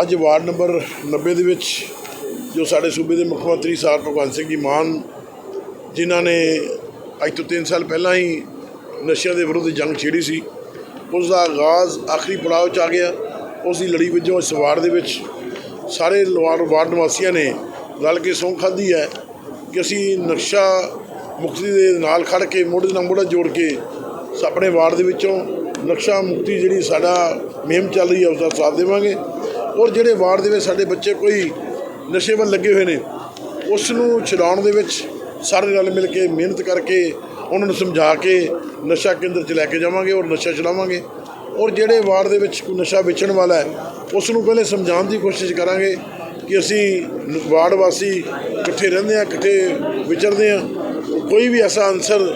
ਅੱਜ ward number 90 ਦੇ ਵਿੱਚ ਜੋ ਸਾਡੇ ਸੂਬੇ ਦੇ ਮੁੱਖ ਮੰਤਰੀ ਸਾਹਿਬ ਭਗਵੰਤ ਸਿੰਘ ਜੀ ਮਾਨ, ਜਿਨ੍ਹਾਂ ਨੇ ਅੱਜ ਤੋਂ 3 ਸਾਲ ਪਹਿਲਾਂ ਹੀ ਨਸ਼ਿਆਂ ਦੇ ਵਿਰੁੱਧ ਜੰਗ ਛੇੜੀ ਸੀ, ਉਸ ਦਾ ਆਗਾਜ਼ ਆਖਰੀ ਪੜਾਅ 'ਚ ਆ ਗਿਆ। ਉਸ ਦੀ ਲੜੀ ਵਜੋਂ ਇਸ ਵਾਰਡ ਦੇ ਵਿੱਚ ਸਾਰੇ ਲਵਾਰ ਵਾਰਡ ਨਿਵਾਸੀਆਂ ਨੇ ਰਲ ਕੇ ਸਹੁੰ ਖਾਧੀ ਹੈ ਕਿ ਅਸੀਂ ਨਕਸ਼ਾ ਮੁਕਤੀ ਦੇ ਨਾਲ ਖੜ ਕੇ ਮੋਢੇ ਨਾਲ ਮੋਢਾ ਜੋੜ ਕੇ ਆਪਣੇ ਵਾਰਡ ਦੇ ਵਿੱਚੋਂ ਨਕਸ਼ਾ ਮੁਕਤੀ ਜਿਹੜੀ ਸਾਡਾ ਮੁਹਿੰਮ ਚੱਲ ਰਹੀ ਹੈ, ਉਸ ਦਾ ਸਾਥ ਦੇਵਾਂਗੇ। ਔਰ ਜਿਹੜੇ ਵਾਰਡ ਦੇ ਵਿੱਚ ਸਾਡੇ ਬੱਚੇ ਕੋਈ ਨਸ਼ੇ ਵੱਲ ਲੱਗੇ ਹੋਏ ਨੇ, ਉਸ ਨੂੰ ਛਡਾਉਣ ਦੇ ਵਿੱਚ ਸਾਰੇ ਰਲ ਮਿਲ ਕੇ ਮਿਹਨਤ ਕਰਕੇ ਉਹਨਾਂ ਨੂੰ ਸਮਝਾ ਕੇ ਨਸ਼ਾ ਕੇਂਦਰ 'ਚ ਲੈ ਕੇ ਜਾਵਾਂਗੇ ਔਰ ਨਸ਼ਾ ਛਡਾਵਾਂਗੇ। ਔਰ ਜਿਹੜੇ ਵਾਰਡ ਦੇ ਵਿੱਚ ਕੋਈ ਨਸ਼ਾ ਵੇਚਣ ਵਾਲਾ ਹੈ, ਉਸ ਨੂੰ ਪਹਿਲੇ ਸਮਝਾਉਣ ਦੀ ਕੋਸ਼ਿਸ਼ ਕਰਾਂਗੇ ਕਿ ਅਸੀਂ ਵਾਰਡ ਵਾਸੀ ਇਕੱਠੇ ਰਹਿੰਦੇ ਆ ਇਕੱਠੇ ਵਿਚਰਦੇ ਆ ਕੋਈ ਵੀ ਐਸਾ ਅਨਸਰ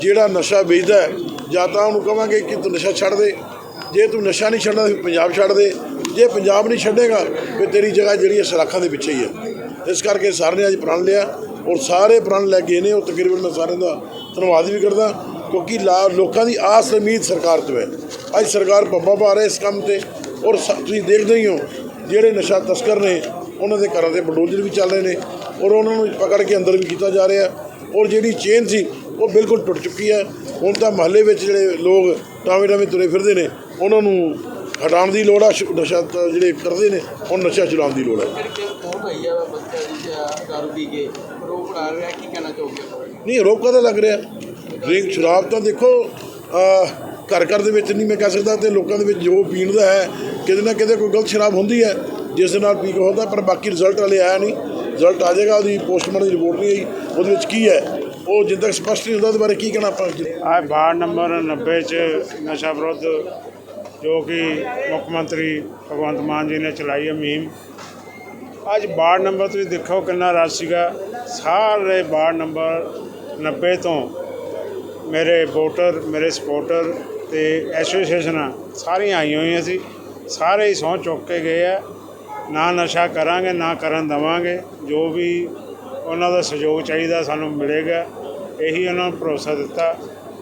ਜਿਹੜਾ ਨਸ਼ਾ ਵੇਚਦਾ ਹੈ, ਜਾਂ ਤਾਂ ਉਹਨੂੰ ਕਵਾਂਗੇ ਕਿ ਤੂੰ ਨਸ਼ਾ ਛੱਡ ਦੇ। ਜੇ ਤੂੰ ਨਸ਼ਾ ਨਹੀਂ ਛੱਡਣਾ ਤਾਂ ਪੰਜਾਬ ਛੱਡ ਦੇ। ਜੇ ਪੰਜਾਬ ਨਹੀਂ ਛੱਡੇਗਾ, ਫਿਰ ਤੇਰੀ ਜਗ੍ਹਾ ਜਿਹੜੀ ਹੈ ਸਲਾਖਾਂ ਦੇ ਪਿੱਛੇ ਹੀ ਹੈ। ਇਸ ਕਰਕੇ ਸਾਰਿਆਂ ਨੇ ਅੱਜ ਪ੍ਰਣ ਲਿਆ ਔਰ ਸਾਰੇ ਪ੍ਰਣ ਲੈ ਗਏ ਨੇ, ਉਹ ਤਕਰੀਬਨ ਮੈਂ ਸਾਰਿਆਂ ਦਾ ਧੰਨਵਾਦ ਵੀ ਕਰਦਾ, ਕਿਉਂਕਿ ਲਾ- ਲੋਕਾਂ ਦੀ ਆਸ ਉਮੀਦ ਸਰਕਾਰ ਤੋਂ ਹੈ। ਅੱਜ ਸਰਕਾਰ ਪੱਬਾ ਪਾ ਰਹੇ ਇਸ ਕੰਮ ਤੇ ਔਰ ਤੁਸੀਂ ਦੇਖਦੇ ਹੀ ਹੋ, ਜਿਹੜੇ ਨਸ਼ਾ ਤਸਕਰ ਨੇ, ਉਹਨਾਂ ਦੇ ਘਰਾਂ ਦੇ ਬਲਡੋਜ਼ਰ ਵੀ ਚੱਲ ਰਹੇ ਨੇ ਔਰ ਉਹਨਾਂ ਨੂੰ ਪਕੜ ਕੇ ਅੰਦਰ ਵੀ ਕੀਤਾ ਜਾ ਰਿਹਾ ਔਰ ਜਿਹੜੀ ਚੇਨ ਸੀ, ਉਹ ਬਿਲਕੁਲ ਟੁੱਟ ਚੁੱਕੀ ਹੈ। ਹੁਣ ਤਾਂ ਮਹੱਲੇ ਵਿੱਚ ਜਿਹੜੇ ਲੋਕ ਟਾਵੇਂ ਟਾਵੇਂ ਤੁਰੇ ਫਿਰਦੇ ਨੇ, ਉਹਨਾਂ ਨੂੰ ਹਟਾਉਣ ਦੀ ਲੋੜ ਆ, ਸ਼- ਨਸ਼ਾ ਤਾਂ ਜਿਹੜੇ ਕਰਦੇ ਨੇ, ਹੁਣ ਨਸ਼ਾ ਛੁਡਾਉਣ ਦੀ ਲੋੜ ਹੈ ਜਿਹੜੀ ਬਹੁਤ ਹੋਈ ਆ। ਬੱਚਾ ਜੀ ਦਾਰੂ ਪੀ ਕੇ ਰੋਕ ਬਣਾ ਰਿਹਾ ਕੀ ਕਹਿਣਾ ਚਾਹੋਗੇ ਨਹੀਂ, ਰੋਕਾ ਤਾਂ ਲੱਗ ਰਿਹਾ। ਡਰਿੰਕ ਸ਼ਰਾਬ ਤਾਂ ਦੇਖੋ ਘਰ ਘਰ ਦੇ ਵਿੱਚ ਨਹੀਂ ਮੈਂ ਕਹਿ ਸਕਦਾ ਤੇ ਲੋਕਾਂ ਦੇ ਵਿੱਚ ਜੋ ਪੀਣ ਦਾ ਹੈ, ਕਿਤੇ ਨਾ ਕਿਤੇ ਕੋਈ ਗਲਤ ਸ਼ਰਾਬ ਹੁੰਦੀ ਹੈ, ਜਿਸ ਦੇ ਨਾਲ ਪੀ ਕੇ ਹੁੰਦਾ, ਪਰ ਬਾਕੀ ਰਿਜ਼ਲਟ ਵਾਲੇ ਆਇਆ ਨਹੀਂ। ਰਿਜ਼ਲਟ ਆ ਜਾਏਗਾ, ਉਹਦੀ ਪੋਸਟਮਾਰਟਮ ਦੀ ਰਿਪੋਰਟ ਨਹੀਂ ਆਈ, ਉਹਦੇ ਵਿੱਚ ਕੀ ਹੈ? ਉਹ ਜਿੱਦ ਤੱਕ ਸਪਸ਼ਟ ਨਹੀਂ ਹੁੰਦਾ, ਉਹਦੇ ਬਾਰੇ ਕੀ ਕਹਿਣਾ ਆਪਾਂ? ਆ ਵਾਰਡ ਨੰਬਰ 90 ਚ ਨਸ਼ਾ ਵਿਰੁੱਧ ਜੋ ਕਿ ਮੁੱਖ ਮੰਤਰੀ ਭਗਵੰਤ ਮਾਨ ਜੀ ਨੇ ਚਲਾਈ ਹੈ ਮੁਹਿੰਮ। ਅੱਜ ਵਾਰਡ ਨੰਬਰ ਤੁਸੀਂ ਦੇਖੋ ਕਿੰਨਾ ਰਸ਼ ਸੀਗਾ। ਸਾਰੇ ਵਾਰਡ ਨੰਬਰ 90 ਤੋਂ ਮੇਰੇ ਵੋਟਰ, ਮੇਰੇ ਸਪੋਰਟਰ ਤੇ ਐਸੋਸੀਏਸ਼ਨਾਂ ਸਾਰੀਆਂ ਆਈਆਂ ਹੋਈਆਂ ਸੀ। ਸਾਰੇ ਹੀ ਸਹੁੰ ਚੁੱਕ ਕੇ ਗਏ ਆ। ਨਾ ਨਸ਼ਾ ਕਰਾਂਗੇ, ਨਾ ਕਰਨ ਦਵਾਂਗੇ। ਜੋ ਵੀ ਉਹਨਾਂ ਦਾ ਸਹਿਯੋਗ ਚਾਹੀਦਾ ਸਾਨੂੰ ਮਿਲੇਗਾ। ਇਹੀ ਉਹਨਾਂ ਨੂੰ ਭਰੋਸਾ ਦਿੱਤਾ।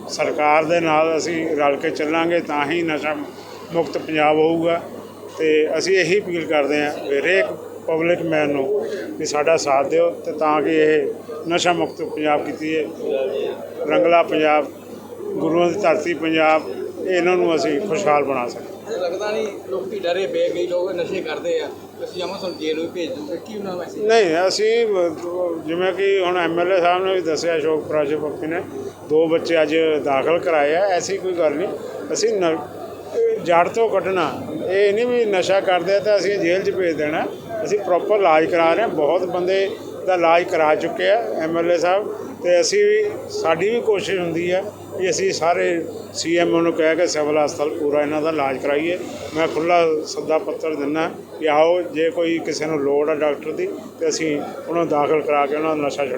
ਸਰਕਾਰ ਦੇ ਨਾਲ ਅਸੀਂ ਰਲ ਕੇ ਚੱਲਾਂਗੇ, ਤਾਂ ਹੀ ਨਸ਼ਾ ਮੁਕਤ ਪੰਜਾਬ ਹੋਊਗਾ ਤੇ ਅਸੀਂ ਇਹੀ ਅਪੀਲ ਕਰਦੇ ਹਾਂ ਹਰੇਕ ਪਬਲਿਕ ਮੈਨ ਨੂੰ ਵੀ ਸਾਡਾ ਸਾਥ ਦਿਓ ਤੇ ਤਾਂ ਕਿ ਇਹ ਨਸ਼ਾ ਮੁਕਤ ਪੰਜਾਬ ਕੀਤੀ ਹੈ ਰੰਗਲਾ ਪੰਜਾਬ ਗੁਰੂਆਂ ਦੀ ਧਰਤੀ ਪੰਜਾਬ ਇਹਨਾਂ ਨੂੰ ਅਸੀਂ ਖੁਸ਼ਹਾਲ ਬਣਾ ਸਕੀਏ। ਲੱਗਦਾ ਨਹੀਂ ਲੋਕੀ ਡਰੇ ਪਏ ਕਈ ਲੋਕ ਨਸ਼ੇ ਕਰਦੇ ਆ। ਅਸੀਂ ਅਮਨ ਜੇਲ੍ਹ ਵੀ ਭੇਜ ਦੂੰਗੇ ਕੀ ਉਹਨਾਂ ਵੈਸੇ ਨਹੀਂ ਅਸੀਂ ਜਿਵੇਂ ਕਿ ਹੁਣ ਐਮਐਲਏ ਸਾਹਿਬ ਨੇ ਵੀ ਦੱਸਿਆ ਅਸ਼ੋਕ ਪ੍ਰਾਜਪਤੀ ਨੇ ਦੋ ਬੱਚੇ ਅੱਜ ਦਾਖਲ ਕਰਾਏ ਆ ਐਸੀ ਕੋਈ ਗੱਲ ਨਹੀਂ। ਅਸੀਂ ਨ- ਜੜ ਤੋਂ ਕੱਢਣਾ, ਇਹ ਨਹੀਂ ਵੀ ਨਸ਼ਾ ਕਰਦੇ ਤਾਂ ਅਸੀਂ ਜੇਲ੍ਹ 'ਚ ਭੇਜ ਦੇਣਾ। ਅਸੀਂ ਪ੍ਰੋਪਰ ਇਲਾਜ ਕਰਾ ਰਹੇ ਹਾਂ। ਬਹੁਤ ਬੰਦੇ ਦਾ ਇਲਾਜ ਕਰਾ ਚੁੱਕੇ ਆ ਐਮਐਲਏ ਸਾਹਿਬ। ਤੇ ਅਸੀਂ ਵੀ, ਸਾਡੀ ਵੀ ਕੋਸ਼ਿਸ਼ ਹੁੰਦੀ ਹੈ ਵੀ ਅਸੀਂ ਸਾਰੇ ਸੀਐਮਓ ਨੂੰ ਕਹਿ ਕੇ ਸਿਵਲ ਹਸਪਤਾਲ ਪੂਰਾ ਇਹਨਾਂ ਦਾ ਇਲਾਜ ਕਰਾਈਏ। ਮੈਂ ਖੁੱਲਾ ਸੱਦਾ ਪੱਤਰ ਦਿੰਦਾ ਕਿ ਆਓ, ਜੇ ਕੋਈ ਕਿਸੇ ਨੂੰ ਲੋੜ ਆ ਡਾਕਟਰ ਦੀ, ਤੇ ਅਸੀਂ ਉਹਨਾਂ ਨੂੰ ਦਾਖਲ ਕਰਾ ਕੇ ਉਹਨਾਂ ਦਾ ਨਸ਼ਾ ਛੁਡਾਵਾਂਗੇ